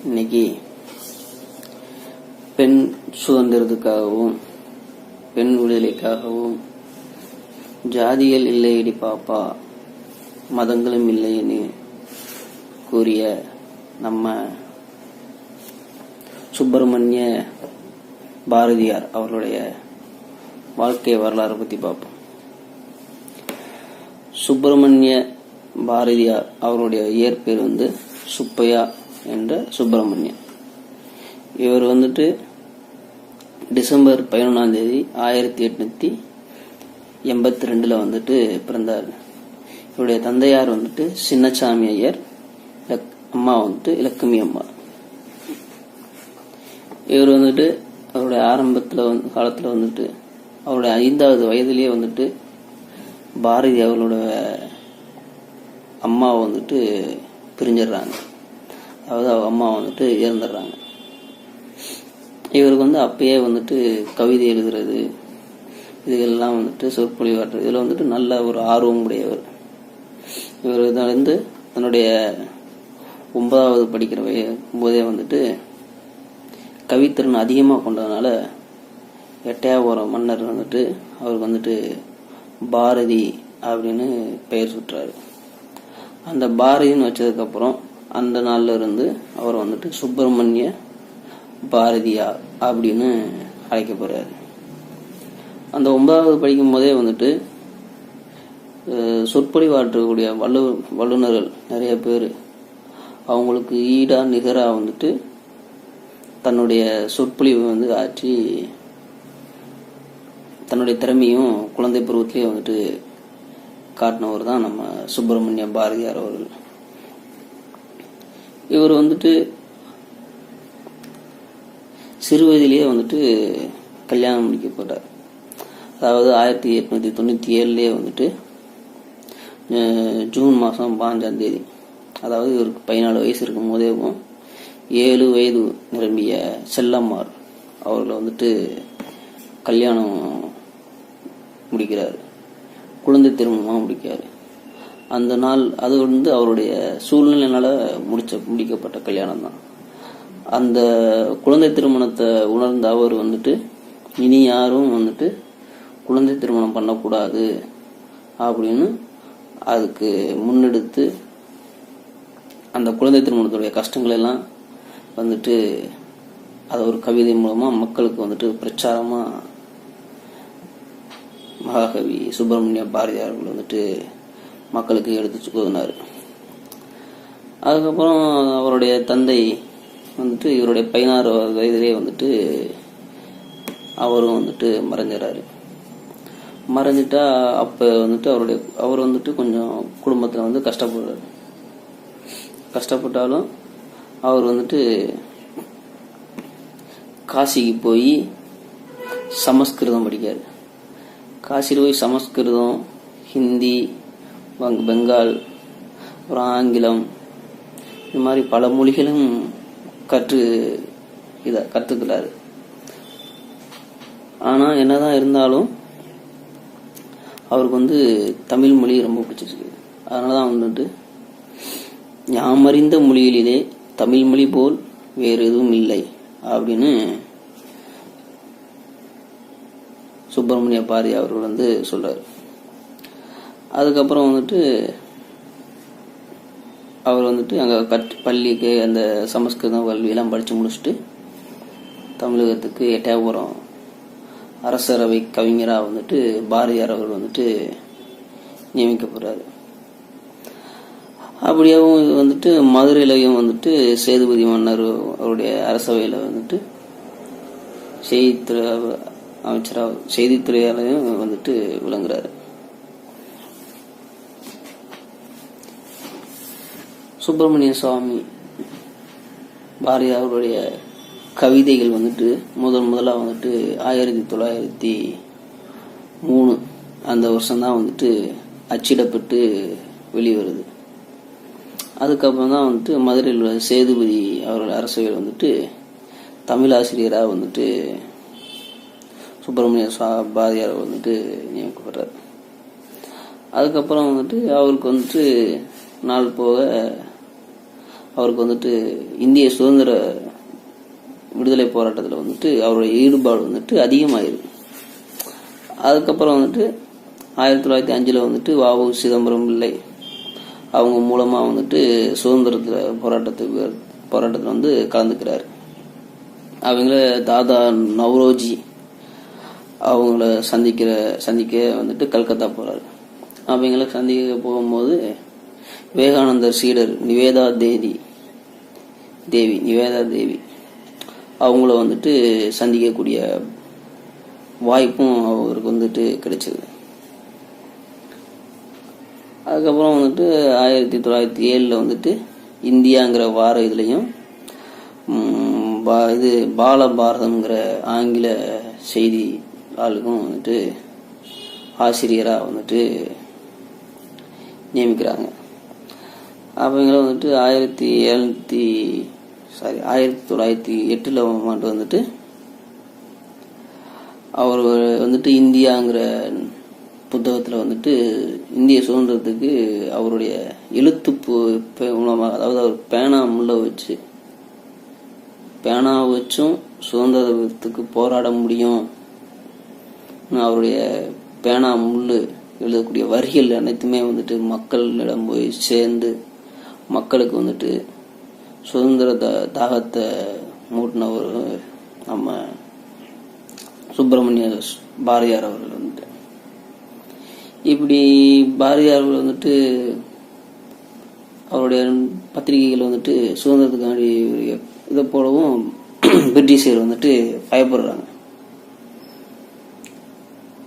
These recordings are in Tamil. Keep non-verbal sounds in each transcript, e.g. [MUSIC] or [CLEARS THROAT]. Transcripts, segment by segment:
இன்னைக்கு பெண் சுதந்திரத்துக்காகவும் பெண் விடுதலைக்காகவும் ஜாதிகள் இல்லையடி பாப்பா மதங்களும் இல்லைன்னு கூறிய நம்ம சுப்பிரமணிய பாரதியார் அவர்களுடைய வாழ்க்கை வரலாறு பற்றி பார்ப்போம் சுப்பிரமணிய பாரதியார் அவருடைய இயற்பேர் வந்து சுப்பையா என்ற சுப்பிரமணியன். இவர் வந்துட்டு டிசம்பர் பதினொன்றாம் தேதி ஆயிரத்தி எட்நூத்தி எண்பத்தி ரெண்டுல வந்துட்டு பிறந்தார். இவருடைய தந்தையார் வந்துட்டு சின்னசாமி ஐயர் அம்மா வந்துட்டு இலக்குமி அம்மா. இவர் வந்துட்டு அவருடைய ஆரம்பத்தில் வந்து காலத்தில் வந்துட்டு அவருடைய ஐந்தாவது வயதிலேயே வந்துட்டு பாரதி அவர்களோட அம்மாவை வந்துட்டு பிரிஞ்சிடுறாங்க. அதாவது அவங்க அம்மா வந்துட்டு இறந்துடுறாங்க. இவருக்கு வந்து அப்பயே வந்துட்டு கவிதை எழுதுறது இதுகள்லாம் வந்துட்டு சொற்பொழிவாற்று இதில் வந்துட்டு நல்ல ஒரு ஆர்வம் உடையவர். இவர் இதில் வந்து தன்னுடைய ஒன்பதாவது படிக்கிற வய போதே வந்துட்டு கவித்திறன் அதிகமாக கொண்டதுனால எட்டையாபுரம் மன்னர் வந்துட்டு அவருக்கு வந்துட்டு பாரதி அப்படின்னு பெயர் சுட்டுறாரு அந்த பாரதின்னு வச்சதுக்கப்புறம் அந்த நாள்ல இருந்து அவர் வந்துட்டு சுப்பிரமணிய பாரதியார் அப்படின்னு அழைக்கப்படுறாரு அந்த ஒன்பதாவது படிக்கும் போதே வந்துட்டு சொற்பொழிவாற்றக்கூடிய வல்லு வல்லுநர்கள் நிறைய பேர் அவங்களுக்கு ஈடா நிகரா வந்துட்டு தன்னுடைய சொற்பொழிவை வந்து ஆற்றி தன்னுடைய திறமையும் குழந்தை பருவத்திலேயே வந்துட்டு காட்டினவர் தான் நம்ம சுப்பிரமணிய பாரதியார் அவர்கள். இவர் வந்துட்டு சிறு வயதிலேயே வந்துட்டு கல்யாணம் முடிக்கப்பட்டார் அதாவது ஆயிரத்தி எட்நூத்தி தொண்ணூத்தி ஏழுலேயே வந்துட்டு ஜூன் மாதம் பாஞ்சாம் தேதி. அதாவது இவருக்கு பதினாலு வயசு இருக்கும் போதேவும் ஏழு வயது நிரம்பிய செல்லம்மாள் அவர்களை வந்துட்டு கல்யாணம் முடிக்கிறார். குழந்தை திருமணமாக முடிக்கிறார். அந்த நாள் அது வந்து அவருடைய சூழ்நிலையினால முடிச்ச முடிக்கப்பட்ட கல்யாணம் தான் அந்த குழந்தை திருமணத்தை உணர்ந்த அவர் வந்துட்டு இனி யாரும் வந்துட்டு குழந்தை திருமணம் பண்ணக்கூடாது அப்படின்னு அதுக்கு முன்னெடுத்து அந்த குழந்தை திருமணத்துடைய கஷ்டங்கள் எல்லாம் வந்துட்டு அதை ஒரு கவிதை மூலமாக மக்களுக்கு வந்துட்டு பிரச்சாரமாக மகாகவி சுப்பிரமணிய பாரதியார்கள் வந்துட்டு மக்களுக்கு எடுத்து கூறினார் அதுக்கப்புறம் அவருடைய தந்தை வந்துட்டு இவருடைய பதினாறு வயதிலே வந்துட்டு அவரும் வந்துட்டு மறைஞ்சிடறாரு மறைஞ்சிட்டா அப்போ வந்துட்டு அவருடைய அவர் வந்துட்டு கொஞ்சம் குடும்பத்தில் வந்து கஷ்டப்படுறாரு. கஷ்டப்பட்டாலும் அவர் வந்துட்டு காசிக்கு போய் சமஸ்கிருதம் படிக்கார் காசியில் போய் சமஸ்கிருதம் ஹிந்தி பெங்கால் அப்புறம் ஆங்கிலம் இது மாதிரி பல மொழிகளும் கற்று இதை கற்றுக்கிறாரு ஆனால் என்னதான் இருந்தாலும் அவருக்கு வந்து தமிழ் மொழி ரொம்ப பிடிச்சிருக்கு. அதனால தான் வந்துட்டு யாமறிந்த மொழியிலே தமிழ் மொழி போல் வேறு எதுவும் இல்லை அப்படின்னு சுப்பிரமணிய பாரி அவர்கள் வந்து சொல்றாரு. அதுக்கப்புறம் வந்துட்டு அவர் வந்துட்டு அங்கே கட் பள்ளிக்கு அந்த சமஸ்கிருதம் கல்வியெல்லாம் படித்து முடிச்சுட்டு தமிழகத்துக்கு எட்டயபுரம் அரசரவை கவிஞராக வந்துட்டு பாரதியார் அவர் வந்துட்டு நியமிக்கப்படுறாரு அப்படியாகவும் வந்துட்டு மதுரையிலையும் வந்துட்டு சேதுபதி மன்னர் அவருடைய அரசவையில் வந்துட்டு செய்தித்துறை அமைச்சராக செய்தித்துறையாலையும் வந்துட்டு விளங்குறாரு. சுப்பிரமணிய சுவாமி பாரதியார் அவருடைய கவிதைகள் வந்துட்டு முதல் முதலாக வந்துட்டு ஆயிரத்தி தொள்ளாயிரத்தி மூணு அந்த வருஷம்தான் வந்துட்டு அச்சிடப்பட்டு வெளிவருது. அதுக்கப்புறம் தான் வந்துட்டு மதுரையில் உள்ள சேதுபதி அவர்கள் அரசவையில் வந்துட்டு தமிழாசிரியராக வந்துட்டு சுப்பிரமணிய சுவா பாரதியார் வந்துட்டு நியமிக்கப்படுறார். அதுக்கப்புறம் வந்துட்டு அவருக்கு வந்துட்டு நாள் போக அவருக்கு வந்துட்டு இந்திய சுதந்திர விடுதலை போராட்டத்தில் வந்துட்டு அவருடைய ஈடுபாடு வந்துட்டு அதிகமாயிருக்கு. அதுக்கப்புறம் வந்துட்டு ஆயிரத்தி தொள்ளாயிரத்தி அஞ்சில் வந்துட்டு வாவு சிதம்பரம் பிள்ளை அவங்க மூலமாக வந்துட்டு சுதந்திரத்தில் போராட்டத்துக்கு போராட்டத்தில் வந்து கலந்துக்கிறார். அவங்கள தாதா நவ்ரோஜி அவங்கள சந்திக்கிற சந்திக்க வந்துட்டு கல்கத்தா போகிறார் அவங்கள சந்திக்க போகும்போது விவேகானந்தர் சீடர் நிவேதா தேவி தேவி நிவேதா தேவி. அவங்கள வந்துட்டு சந்திக்கக்கூடிய வாய்ப்பும் அவருக்கு வந்துட்டு கிடைச்சது. அதுக்கப்புறம் வந்துட்டு ஆயிரத்தி தொள்ளாயிரத்தி ஏழில் வந்துட்டு இந்தியாங்கிற வார இதுலையும் பா- இது பால பாரதம்ங்கிற ஆங்கில செய்தி ஆளுக்கும் வந்துட்டு ஆசிரியராக வந்துட்டு நியமிக்கிறாங்க. அவங்கள வந்துட்டு ஆயிரத்தி எழுநூத்தி சாரி ஆயிரத்தி தொள்ளாயிரத்தி எட்டில் ஆண்டு வந்துட்டு அவர் வந்துட்டு இந்தியாங்கிற புத்தகத்தில் வந்துட்டு இந்திய சுதந்திரத்துக்கு அவருடைய எழுத்து மூலமாக அதாவது அவர் பேனா முள்ள வச்சு பேனா வச்சும் சுதந்திரத்துக்கு போராட முடியும். அவருடைய பேனா முள்ளு எழுதக்கூடிய வரிகள் அனைத்துமே வந்துட்டு மக்களிடம் போய் சேர்ந்து மக்களுக்கு வந்துட்டு சுதந்திர த- தாகத்தை மூட்டினவர் நம்ம சுப்பிரமணிய பாரதியார் அவர்கள் வந்துட்டு. இப்படி பாரதியார் அவர்கள் வந்துட்டு அவருடைய பத்திரிகைகள் வந்துட்டு சுதந்திரத்துக்காண்டி இதை போலவும் [CLEARS THROAT] பிரிட்டிஷர் வந்துட்டு பயப்படுறாங்க.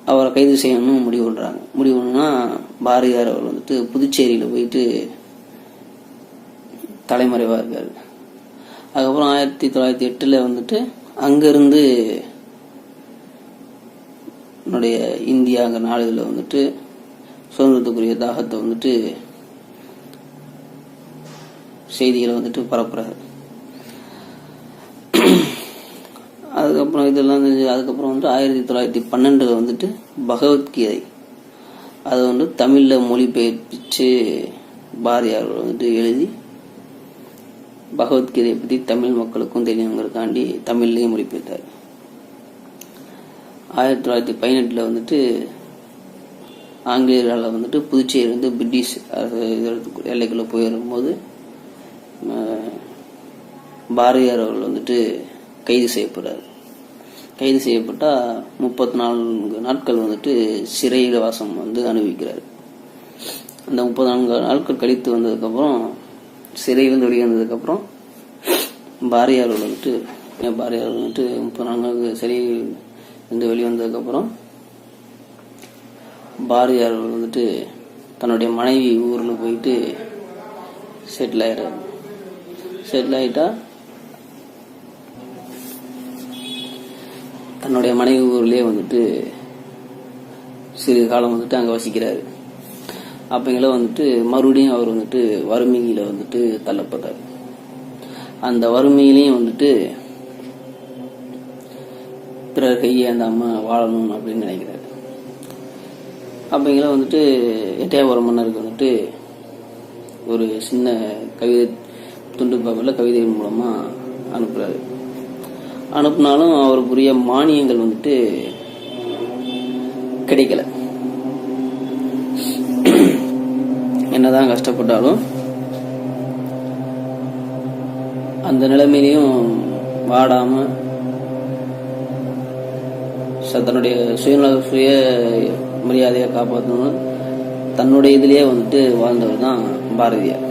அவரை கைது செய்யணும்னு முடிவு பண்ணுறாங்க முடிவு பண்ணா பாரதியார் அவர் வந்துட்டு புதுச்சேரியில் போயிட்டு தலைமறைவார்கள். அதுக்கப்புறம் ஆயிரத்தி தொள்ளாயிரத்தி எட்டில் வந்துட்டு அங்கேருந்து என்னுடைய இந்தியாங்கிற நாடுகளில் வந்துட்டு சுதந்திரத்துக்குரிய தாகத்தை வந்துட்டு செய்திகளை வந்துட்டு பரப்புறாரு. அதுக்கப்புறம் இதெல்லாம் அதுக்கப்புறம் வந்துட்டு ஆயிரத்தி தொள்ளாயிரத்தி பன்னெண்டில் வந்துட்டு பகவத்கீதை. அதை வந்து தமிழில் மொழிபெயர்ப்பிச்சு பாரதியார் வந்துட்டு எழுதி பகவத்கீதையை பற்றி தமிழ் மக்களுக்கும் தெரியணுங்கிறதுக்காண்டி தமிழ்லேயும் மொழிபெயர்த்தார் ஆயிரத்தி தொள்ளாயிரத்தி பதினெட்டில் வந்துட்டு ஆங்கிலேயரால் வந்துட்டு புதுச்சேரி வந்து பிரிட்டிஷ் அரசு எல்லைக்குள்ளே போயிருக்கும்போது பாரதியார் அவர்கள் வந்துட்டு கைது செய்யப்படுறாரு. கைது செய்யப்பட்டால் முப்பத்தி நான்கு நாட்கள் வந்துட்டு சிறையில் வாசம் வந்து அனுபவிக்கிறார். அந்த முப்பத்தி நான்கு நாட்கள் கழித்து வந்ததுக்கப்புறம் சிறையிலிருந்து வெளியே வந்ததுக்கப்புறம் பாரதியார் வந்துட்டு பாரதியார் வந்துட்டு முப்பது நான்கு நாள் இருந்து வெளியே வந்ததுக்கப்புறம் பாரதியார் வந்துட்டு தன்னுடைய மனைவி ஊரில் போயிட்டு செட்டில் ஆயிடுறாரு செட்டில் ஆயிட்டா தன்னுடைய மனைவி ஊர்லேயே வந்துட்டு சிறு காலம் வந்துட்டு அங்கே வசிக்கிறாரு. அப்பங்கள வந்துட்டு மறுபடியும் அவர் வந்துட்டு வறுமையில வந்துட்டு தள்ளப்பட்டார். அந்த வறுமையிலையும் வந்துட்டு பிறர் கையை அந்த அம்மா வாழணும் அப்படின்னு நினைக்கிறாரு. அப்பங்கள வந்துட்டு எட்டையாபுரம் மன்னருக்கு வந்துட்டு ஒரு சின்ன கவிதை துண்டு பாப்பில் கவிதைகள் மூலமா அனுப்புறாரு. அனுப்புனாலும் அவருக்குரிய மானியங்கள் வந்துட்டு கிடைக்கல. என்னதான் கஷ்டப்பட்டாலும் அந்த நிலைமையிலையும் வாடாம ச- தன்னுடைய சுயநல சுய மரியாதையை காப்பாற்றணும் தன்னுடைய இதுலயே வந்துட்டு வாழ்ந்தவர் தான் பாரதியார்.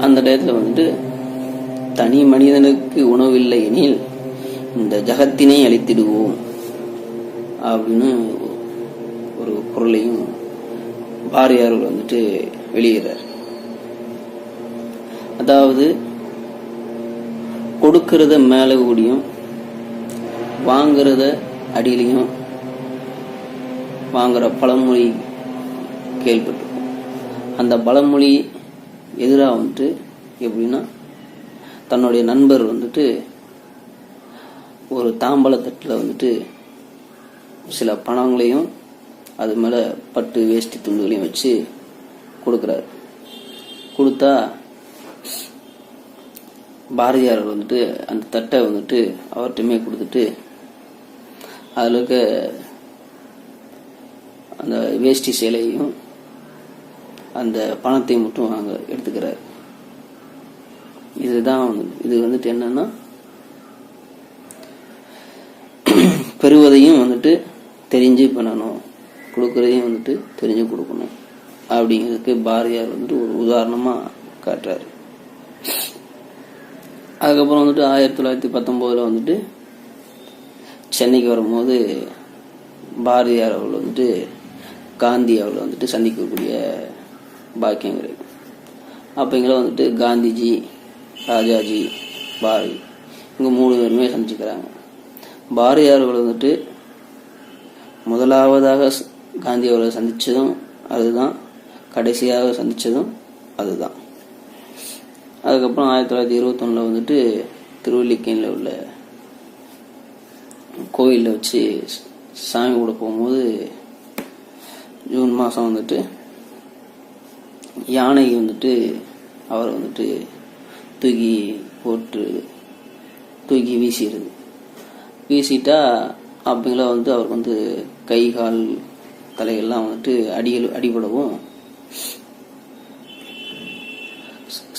அந்த டயத்தில் வந்துட்டு தனி மனிதனுக்கு உணவில்லை எனில் இந்த ஜகத்தினை அழித்திடுவோம் அப்படின்னு குரலையும் பாரதியார் வந்துட்டு வெளியிடுறார். அதாவது கொடுக்கறத மேலே கூடியும் வாங்குறத அடியிலையும் வாங்குற பழமொழி கேள்விப்பட்டிருக்கும். அந்த பழமொழி எதிராக வந்துட்டு எப்படின்னா தன்னுடைய நண்பர் வந்துட்டு ஒரு தாம்பழத்தட்டில் வந்துட்டு சில பணங்களையும் அது மேலே பட்டு வேஷ்டி துண்டுகளையும் வச்சு கொடுக்குறாரு. கொடுத்தா பாரதியார் வந்துட்டு அந்த தட்டை வந்துட்டு அவர்கிட்டமே கொடுத்துட்டு அதில் இருக்க அந்த வேஷ்டி சேலையும் அந்த பணத்தையும் மட்டும் அங்கே எடுத்துக்கிறார். இதுதான் இது வந்துட்டு என்னன்னா பெறுவதையும் வந்துட்டு தெரிஞ்சு பண்ணணும். கொடுக்கறதையும் வந்துட்டு தெரிஞ்சு கொடுக்கணும். அப்படிங்கிறதுக்கு பாரதியார் வந்துட்டு ஒரு உதாரணமாக காட்டுறாரு. அதுக்கப்புறம் வந்துட்டு ஆயிரத்தி தொள்ளாயிரத்தி பத்தொம்போதில் வந்துட்டு சென்னைக்கு வரும்போது பாரதியார் அவள் வந்துட்டு காந்தி அவளை வந்துட்டு சந்திக்கக்கூடிய பாக்கியம் கிடைக்கும். அப்போங்கள வந்துட்டு காந்திஜி ராஜாஜி பாரதி இங்கே மூணு பேருமே சந்திச்சுக்கிறாங்க. பாரதியார் வந்துட்டு முதலாவதாக காந்தி அவர்களை சந்தித்ததும் அதுதான். கடைசியாக சந்தித்ததும் அதுதான். அதுக்கப்புறம் ஆயிரத்தி தொள்ளாயிரத்தி இருபத்தொன்னில் வந்துட்டு திருவல்லிக்கேணியில் உள்ள கோயிலில் வச்சு சாமி கூட போகும்போது ஜூன் மாதம் வந்துட்டு யானை வந்துட்டு அவரை வந்துட்டு தூக்கி போட்டு தூக்கி வீசிடுது. வீசிட்டா அப்படிங்களா வந்து அவருக்கு வந்து கை கால் தலையெல்லாம் வந்துட்டு அடியல் அடிபடவும்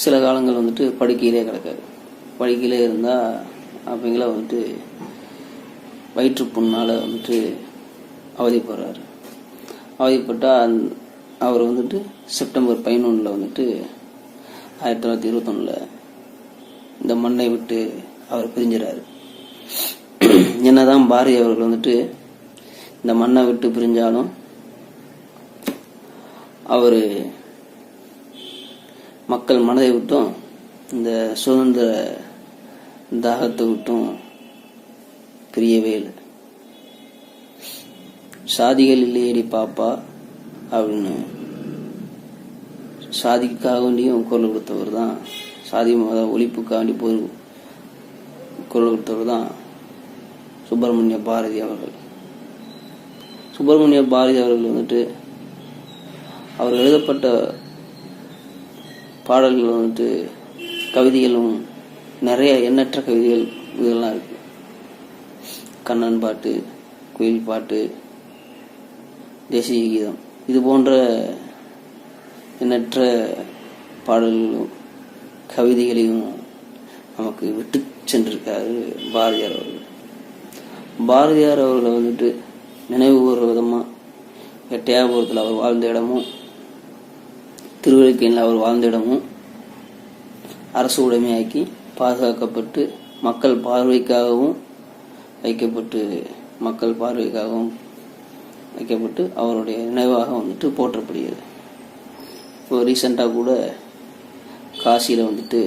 சில காலங்கள் வந்துட்டு படுக்கையிலே கிடக்காரு படுக்கையிலே இருந்தால் அப்படிங்களா வந்துட்டு வயிற்று புண்ணால் வந்துட்டு அவதிப்படுறாரு. அவதிப்பட்டால் அந் அவர் வந்துட்டு செப்டம்பர் பதினொன்றில் வந்துட்டு ஆயிரத்தி தொள்ளாயிரத்தி இருபத்தொன்னில் இந்த மண்ணை விட்டு அவர் பிரிஞ்சுறாரு. என்னதான் பாரதி அவர்கள் வந்துட்டு இந்த மண்ணை விட்டு பிரிஞ்சாலும் அவர் மக்கள் மனதை விட்டும் இந்த சுதந்திர தாகத்தை விட்டும் பிரியவே இல்லை. சாதிகள் இல்லையடி பாப்பா அப்படின்னு சாதிக்காக வேண்டியும் குரல் கொடுத்தவர் தான். சாதி மத ஒழிப்புக்காக வேண்டி போர் குரல் கொடுத்தவர் தான் சுப்பிரமணிய பாரதி அவர்கள். சுப்பிரமணிய பாரதி அவர்கள் வந்துட்டு அவர் எழுதப்பட்ட பாடல்கள் வந்துட்டு கவிதைகளும் நிறைய எண்ணற்ற கவிதைகள் இதெல்லாம் இருக்கு. கண்ணன் பாட்டு குயில் பாட்டு தேசிய கீதம். இது போன்ற எண்ணற்ற பாடல்களும் கவிதைகளையும் நமக்கு விட்டு சென்றிருக்காரு பாரதியார் அவர்கள். பாரதியார் அவர்களை வந்துட்டு நினைவு கூறுற விதமாக எட்டையாபுரத்தில் அவர் வாழ்ந்த இடமும் திருவள்ளிக்கேணியில் அவர் வாழ்ந்த இடமும் அரசு உடைமையாக்கி பாதுகாக்கப்பட்டு மக்கள் பார்வைக்காகவும் வைக்கப்பட்டு மக்கள் பார்வைக்காகவும் வைக்கப்பட்டு அவருடைய நினைவாக வந்துட்டு போற்றப்படுகிறது. இப்போ ரீசெண்டாக கூட காசியில் வந்துட்டு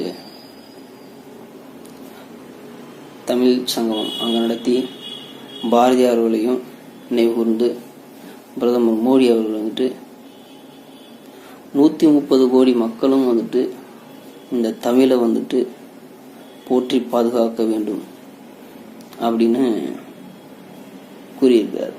தமிழ் சங்கமம் அங்கே நடத்தி பாரதியார் அவர்களையும் நினைவு கூர்ந்து பிரதமர் மோடி அவர்கள் வந்துட்டு நூற்றி முப்பது கோடி மக்களும் வந்துட்டு இந்த தமிழை வந்துட்டு போற்றி பாதுகாக்க வேண்டும் அப்படின்னு கூறியிருக்கார்